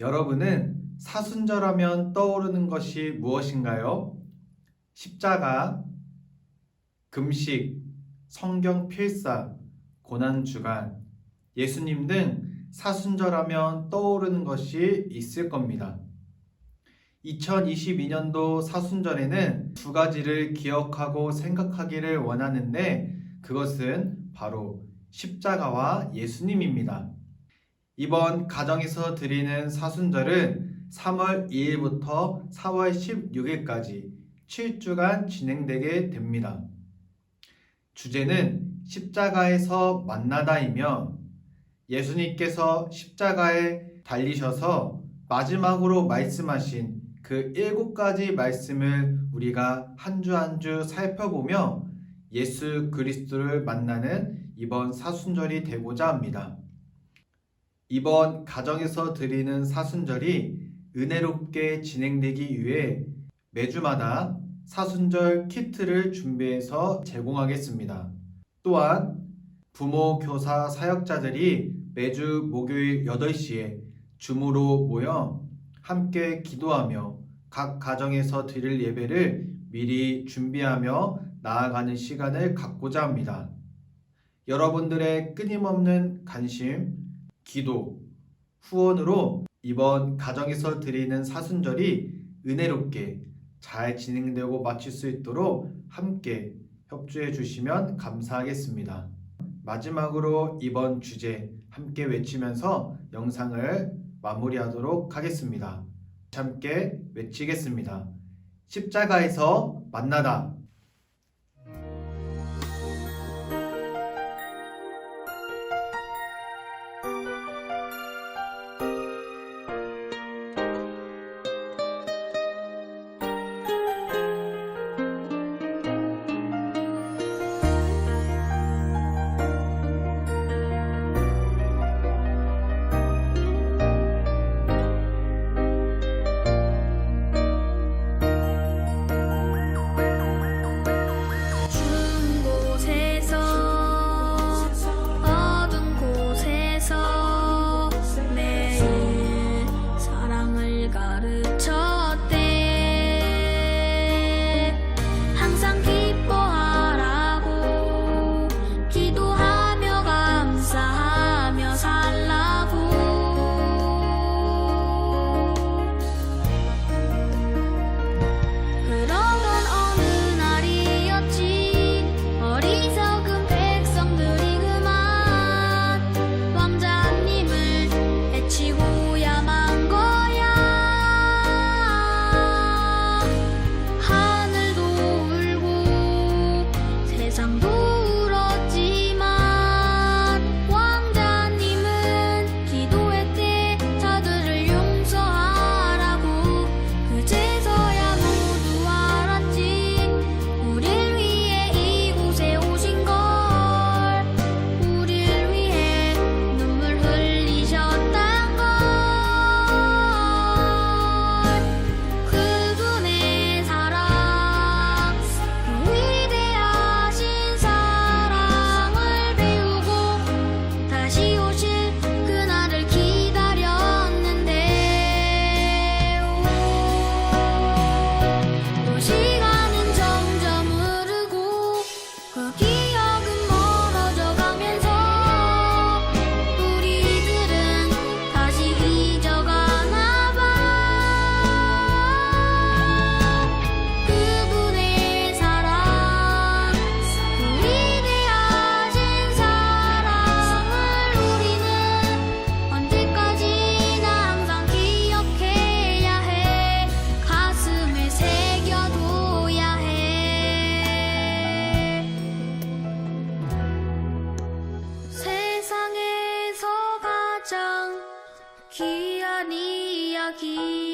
여러분은 사순절하면 떠오르는 것이 무엇인가요? 십자가, 금식, 성경 필사, 고난주간, 예수님 등 사순절하면 떠오르는 것이 있을 겁니다. 2022년도 사순절에는 두 가지를 기억하고 생각하기를 원하는데 그것은 바로 십자가와 예수님입니다. 이번 가정에서 드리는 사순절은 3월 2일부터 4월 16일까지 7주간 진행되게 됩니다. 주제는 십자가에서 만나다이며 예수님께서 십자가에 달리셔서 마지막으로 말씀하신 그 일곱 가지 말씀을 우리가 한 주 한 주 살펴보며 예수 그리스도를 만나는 이번 사순절이 되고자 합니다. 이번 가정에서 드리는 사순절이 은혜롭게 진행되기 위해 매주마다 사순절 키트를 준비해서 제공하겠습니다. 또한 부모, 교사, 사역자들이 매주 목요일 8시에 줌으로 모여 함께 기도하며 각 가정에서 드릴 예배를 미리 준비하며 나아가는 시간을 갖고자 합니다. 여러분들의 끊임없는 관심, 기도, 후원으로 이번 가정에서 드리는 사순절이 은혜롭게 잘 진행되고 마칠 수 있도록 함께 협조해 주시면 감사하겠습니다. 마지막으로 이번 주제 함께 외치면서 영상을 마무리하도록 하겠습니다. 함께 외치겠습니다. 십자가에서 만나다. き